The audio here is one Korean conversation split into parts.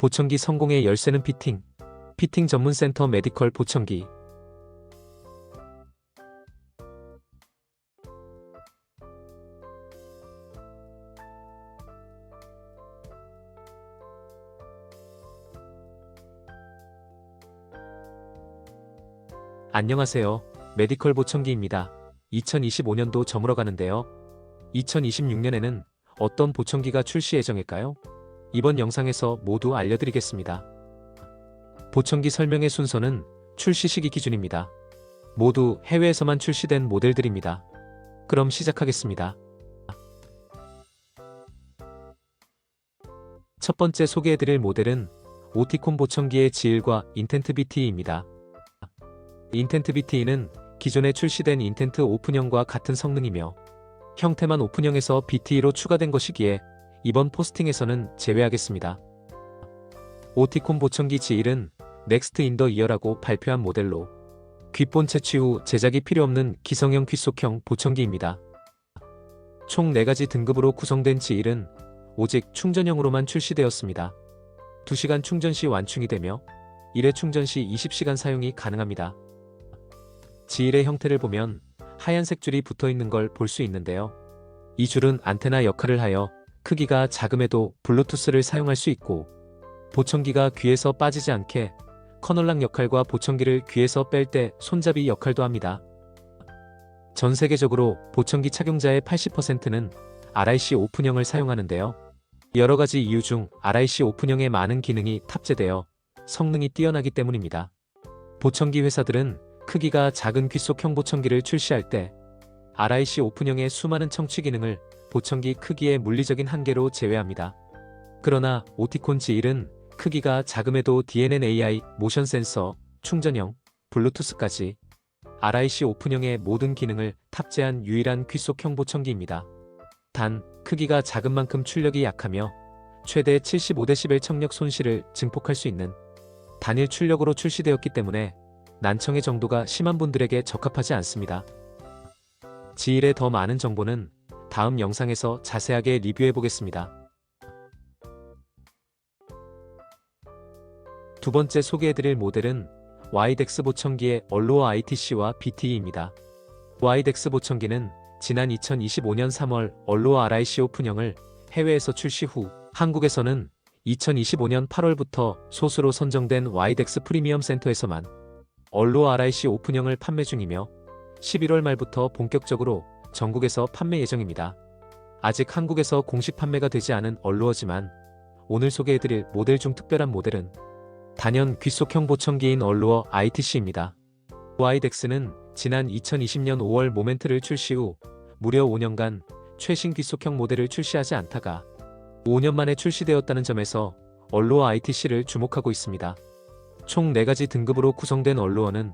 보청기 성공의 열쇠는 피팅. 피팅 전문 센터 메디컬 보청기. 안녕하세요. 메디컬 보청기입니다. 2025년도 저물어 가는데요. 2026년에는 어떤 보청기가 출시 예정일까요? 이번 영상에서 모두 알려드리겠습니다. 보청기 설명의 순서는 출시 시기 기준입니다. 모두 해외에서만 출시된 모델들입니다. 그럼 시작하겠습니다. 첫 번째 소개해드릴 모델은 오티콘 보청기의 지일과 인텐트 BTE입니다. 인텐트 BTE는 기존에 출시된 인텐트 오픈형과 같은 성능이며 형태만 오픈형에서 BTE로 추가된 것이기에 이번 포스팅에서는 제외하겠습니다. 오티콘 보청기 G1은 넥스트 인더 이어라고 발표한 모델로 귓본 채취 후 제작이 필요 없는 기성형 귓속형 보청기입니다. 총 4가지 등급으로 구성된 G1은 오직 충전형으로만 출시되었습니다. 2시간 충전 시 완충이 되며 1회 충전 시 20시간 사용이 가능합니다. G1의 형태를 보면 하얀색 줄이 붙어 있는 걸 볼 수 있는데요. 이 줄은 안테나 역할을 하여 크기가 작음에도 블루투스를 사용할 수 있고 보청기가 귀에서 빠지지 않게 커널락 역할과 보청기를 귀에서 뺄 때 손잡이 역할도 합니다. 전 세계적으로 보청기 착용자의 80%는 RIC 오픈형을 사용하는데요. 여러 가지 이유 중 RIC 오픈형에 많은 기능이 탑재되어 성능이 뛰어나기 때문입니다. 보청기 회사들은 크기가 작은 귓속형 보청기를 출시할 때 RIC 오픈형의 수많은 청취 기능을 보청기 크기의 물리적인 한계로 제외합니다. 그러나 오티콘 G1은 크기가 작음에도 DNN AI, 모션 센서, 충전형, 블루투스까지 RIC 오픈형의 모든 기능을 탑재한 유일한 귓속형 보청기입니다. 단, 크기가 작은 만큼 출력이 약하며 최대 75dB 청력 손실을 증폭할 수 있는 단일 출력으로 출시되었기 때문에 난청의 정도가 심한 분들에게 적합하지 않습니다. G1의 더 많은 정보는 다음 영상에서 자세하게 리뷰해 보겠습니다. 두 번째 소개해드릴 모델은 와이덱스 보청기의 얼로어 ITC와 BTE입니다. 와이덱스 보청기는 지난 2025년 3월 얼로어 RIC 오픈형을 해외에서 출시 후 한국에서는 2025년 8월부터 소수로 선정된 와이덱스 프리미엄 센터에서만 얼로어 RIC 오픈형을 판매 중이며 11월 말부터 본격적으로 전국에서 판매 예정입니다. 아직 한국에서 공식 판매가 되지 않은 얼루어지만 오늘 소개해드릴 모델 중 특별한 모델은 단연 귓속형 보청기인 얼루어 ITC입니다. 와이덱스는 지난 2020년 5월 모멘트를 출시 후 무려 5년간 최신 귓속형 모델을 출시하지 않다가 5년 만에 출시되었다는 점에서 얼루어 ITC를 주목하고 있습니다. 총 4가지 등급으로 구성된 얼루어는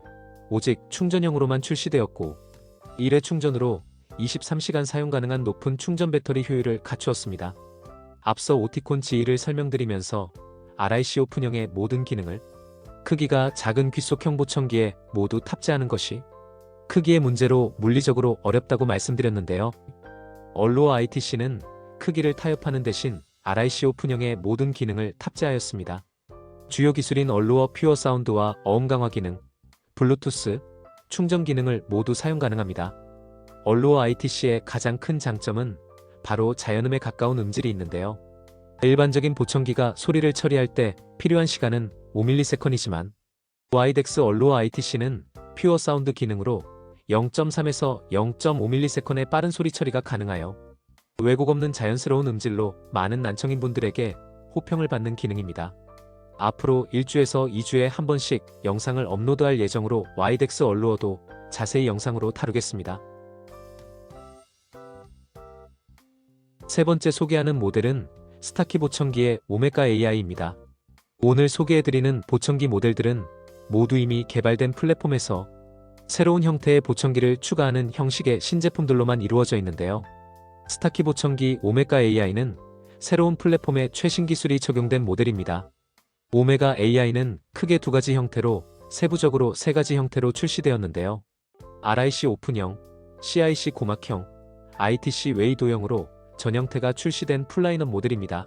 오직 충전형으로만 출시되었고 1회 충전으로 23시간 사용 가능한 높은 충전 배터리 효율을 갖추었습니다. 앞서 오티콘 G1을 설명드리면서 RIC 오픈형의 모든 기능을 크기가 작은 귓속형 보청기에 모두 탑재하는 것이 크기의 문제로 물리적으로 어렵다고 말씀드렸는데요. 얼로어 ITC는 크기를 타협하는 대신 RIC 오픈형의 모든 기능을 탑재하였습니다. 주요 기술인 얼로어 퓨어 사운드와 어음 강화 기능, 블루투스, 충전 기능을 모두 사용 가능합니다. 얼로어 ITC의 가장 큰 장점은 바로 자연음에 가까운 음질이 있는데요. 일반적인 보청기가 소리를 처리할 때 필요한 시간은 5ms이지만 와이덱스 얼로어 ITC는 퓨어 사운드 기능으로 0.3에서 0.5ms의 빠른 소리 처리가 가능하여 왜곡 없는 자연스러운 음질로 많은 난청인 분들에게 호평을 받는 기능입니다. 앞으로 1주에서 2주에 한 번씩 영상을 업로드할 예정으로 와이덱스 얼루어도 자세히 영상으로 다루겠습니다. 세 번째 소개하는 모델은 스타키 보청기의 오메가 AI입니다. 오늘 소개해드리는 보청기 모델들은 모두 이미 개발된 플랫폼에서 새로운 형태의 보청기를 추가하는 형식의 신제품들로만 이루어져 있는데요. 스타키 보청기 오메가 AI는 새로운 플랫폼에 최신 기술이 적용된 모델입니다. 오메가 AI는 크게 두 가지 형태로 세부적으로 세 가지 형태로 출시되었는데요. RIC 오픈형, CIC 고막형, ITC 웨이도형으로 전 형태가 출시된 풀라인업 모델입니다.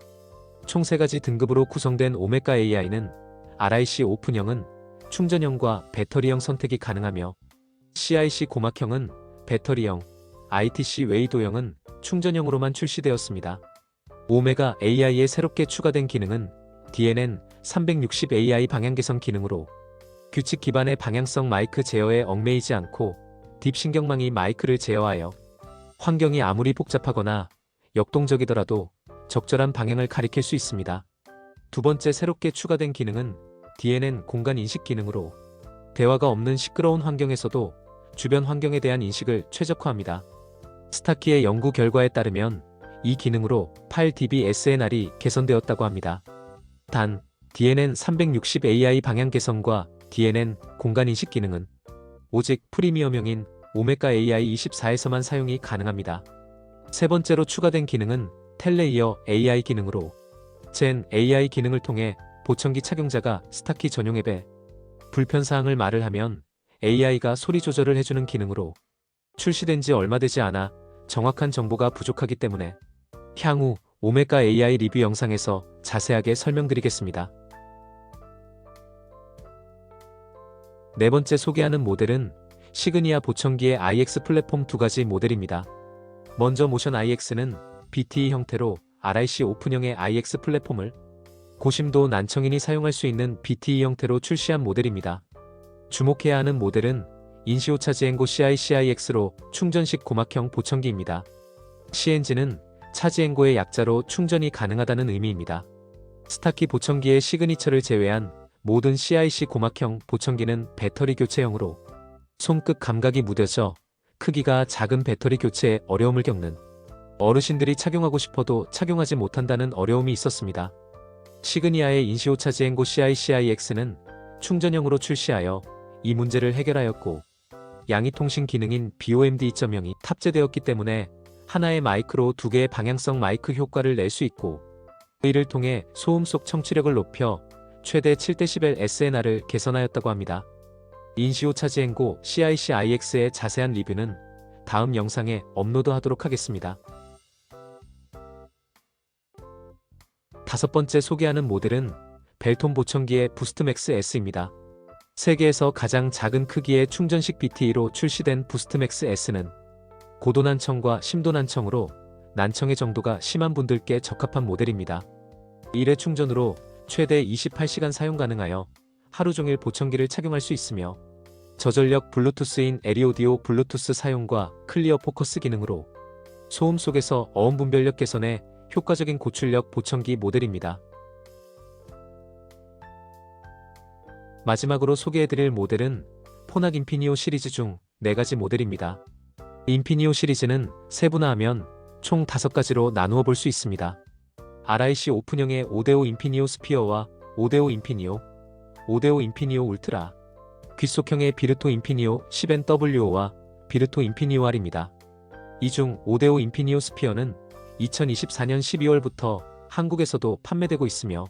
총 3가지 등급으로 구성된 오메가 AI는 RIC 오픈형은 충전형과 배터리형 선택이 가능하며 CIC 고막형은 배터리형, ITC 웨이도형은 충전형으로만 출시되었습니다. 오메가 AI에 새롭게 추가된 기능은 DNN 360 AI 방향 개선 기능으로 규칙 기반의 방향성 마이크 제어에 얽매이지 않고 딥 신경망이 마이크를 제어하여 환경이 아무리 복잡하거나 역동적이더라도 적절한 방향을 가리킬 수 있습니다. 두 번째 새롭게 추가된 기능은 DNN 공간 인식 기능으로 대화가 없는 시끄러운 환경에서도 주변 환경에 대한 인식을 최적화합니다. 스타키의 연구 결과에 따르면 이 기능으로 8dB-SNR이 개선되었다고 합니다. 단, DNN 360 AI 방향 개선과 DNN 공간 인식 기능은 오직 프리미엄형인 오메가 AI 24에서만 사용이 가능합니다. 세 번째로 추가된 기능은 텔레이어 AI 기능으로 젠 AI 기능을 통해 보청기 착용자가 스타키 전용 앱에 불편사항을 말을 하면 AI가 소리 조절을 해주는 기능으로 출시된 지 얼마 되지 않아 정확한 정보가 부족하기 때문에 향후 오메가 AI 리뷰 영상에서 자세하게 설명드리겠습니다. 네 번째 소개하는 모델은 시그니아 보청기의 IX 플랫폼 두 가지 모델입니다. 먼저 모션 IX는 BTE 형태로 RIC 오픈형의 IX 플랫폼을 고심도 난청인이 사용할 수 있는 BTE 형태로 출시한 모델입니다. 주목해야 하는 모델은 인시오 차지엔고 CI-CIX로 충전식 고막형 보청기입니다. CNG는 차지엔고의 약자로 충전이 가능하다는 의미입니다. 스타키 보청기의 시그니처를 제외한 모든 CIC 고막형 보청기는 배터리 교체형으로 손끝 감각이 무뎌져 크기가 작은 배터리 교체에 어려움을 겪는 어르신들이 착용하고 싶어도 착용하지 못한다는 어려움이 있었습니다. 시그니아의 인시오 차지엔고 CI-CIX는 충전형으로 출시하여 이 문제를 해결하였고 양이통신 기능인 BOMD 2.0이 탑재되었기 때문에 하나의 마이크로 두 개의 방향성 마이크 효과를 낼 수 있고 이를 통해 소음 속 청취력을 높여 최대 7dB SNR을 개선하였다고 합니다. 인시오 차지엔고 CIC-IX의 자세한 리뷰는 다음 영상에 업로드하도록 하겠습니다. 다섯 번째 소개하는 모델은 벨톤 보청기의 부스트맥스 S입니다. 세계에서 가장 작은 크기의 충전식 BTE로 출시된 부스트맥스 S는 고도 난청과 심도 난청으로 난청의 정도가 심한 분들께 적합한 모델입니다. 1회 충전으로 최대 28시간 사용 가능하여 하루 종일 보청기를 착용할 수 있으며 저전력 블루투스인 에리오디오 블루투스 사용과 클리어 포커스 기능으로 소음 속에서 어음 분별력 개선에 효과적인 고출력 보청기 모델입니다. 마지막으로 소개해드릴 모델은 포낙 인피니오 시리즈 중 4가지 모델입니다. 인피니오 시리즈는 세분화하면 총 5가지로 나누어 볼 수 있습니다. RIC 오픈형의 5대5 인피니오 스피어와 5대5 인피니오, 5대5 인피니오 울트라, 귓속형의 비르토 인피니오 10NWO와 비르토 인피니오 R입니다. 이 중 5대5 인피니오 스피어는 2024년 12월부터 한국에서도 판매되고 있으며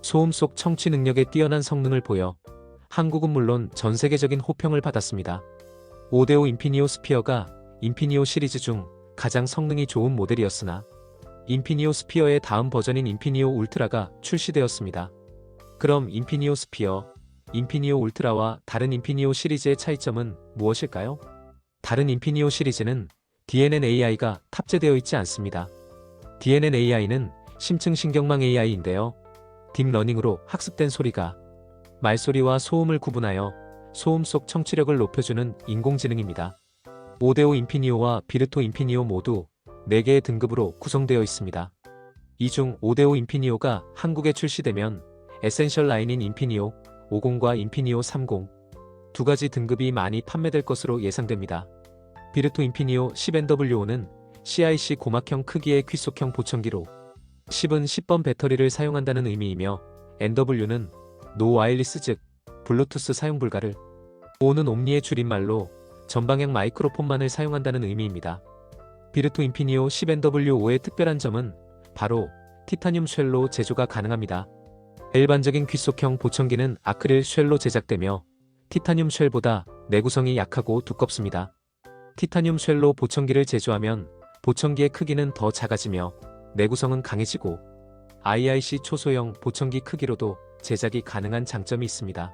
소음 속 청취 능력에 뛰어난 성능을 보여 한국은 물론 전 세계적인 호평을 받았습니다. 5대5 인피니오 스피어가 인피니오 시리즈 중 가장 성능이 좋은 모델이었으나 인피니오 스피어의 다음 버전인 인피니오 울트라가 출시되었습니다. 그럼 인피니오 스피어, 인피니오 울트라와 다른 인피니오 시리즈의 차이점은 무엇일까요? 다른 인피니오 시리즈는 DNN AI가 탑재되어 있지 않습니다. DNN AI는 심층 신경망 AI인데요. 딥러닝으로 학습된 소리가 말소리와 소음을 구분하여 소음 속 청취력을 높여주는 인공지능입니다. 5대5 인피니오와 비르토 인피니오 모두 4개의 등급으로 구성되어 있습니다. 이중 5대5 인피니오가 한국에 출시되면 에센셜 라인인 인피니오 50과 인피니오 30, 두 가지 등급이 많이 판매될 것으로 예상됩니다. 비르토 인피니오 10NWO는 CIC 고막형 크기의 귓속형 보청기로 10은 10번 배터리를 사용한다는 의미이며 NW는 노 와일리스 즉 블루투스 사용 불가를 5는 옴니의 줄임말로 전방향 마이크로폰만을 사용한다는 의미입니다. 비르토 인피니오 10NW5의 특별한 점은 바로 티타늄 쉘로 제조가 가능합니다. 일반적인 귓속형 보청기는 아크릴 쉘로 제작되며 티타늄 쉘보다 내구성이 약하고 두껍습니다. 티타늄 쉘로 보청기를 제조하면 보청기의 크기는 더 작아지며 내구성은 강해지고 IIC 초소형 보청기 크기로도 제작이 가능한 장점이 있습니다.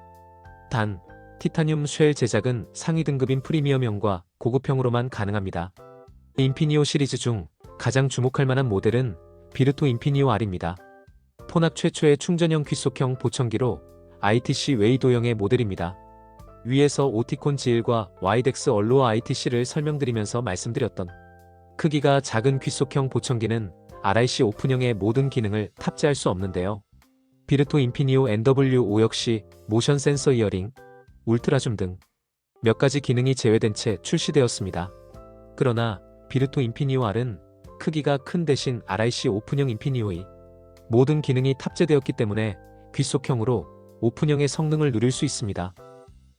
단, 티타늄 쉘 제작은 상위 등급인 프리미엄형과 고급형으로만 가능합니다. 인피니오 시리즈 중 가장 주목할 만한 모델은 비르토 인피니오 R입니다. 포낙 최초의 충전형 귀속형 보청기로 ITC 웨이도형의 모델입니다. 위에서 오티콘 G1과 와이덱스 얼로아 ITC를 설명드리면서 말씀드렸던 크기가 작은 귀속형 보청기는 RIC 오픈형의 모든 기능을 탑재할 수 없는데요. 비르토 인피니오 NW5 역시 모션 센서 이어링, 울트라줌 등 몇 가지 기능이 제외된 채 출시되었습니다. 그러나 비르토 인피니오 R은 크기가 큰 대신 RIC 오픈형 인피니오의 모든 기능이 탑재되었기 때문에 귀속형으로 오픈형의 성능을 누릴 수 있습니다.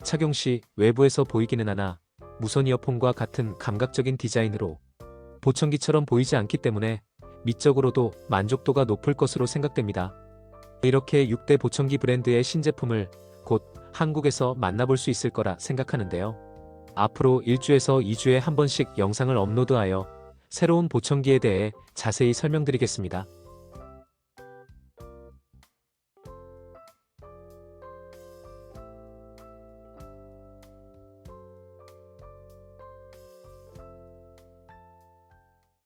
착용 시 외부에서 보이기는 하나 무선 이어폰과 같은 감각적인 디자인으로 보청기처럼 보이지 않기 때문에 미적으로도 만족도가 높을 것으로 생각됩니다. 이렇게 6대 보청기 브랜드의 신제품을 곧 한국에서 만나볼 수 있을 거라 생각하는데요. 앞으로 1주에서 2주에 한 번씩 영상을 업로드하여 새로운 보청기에 대해 자세히 설명드리겠습니다.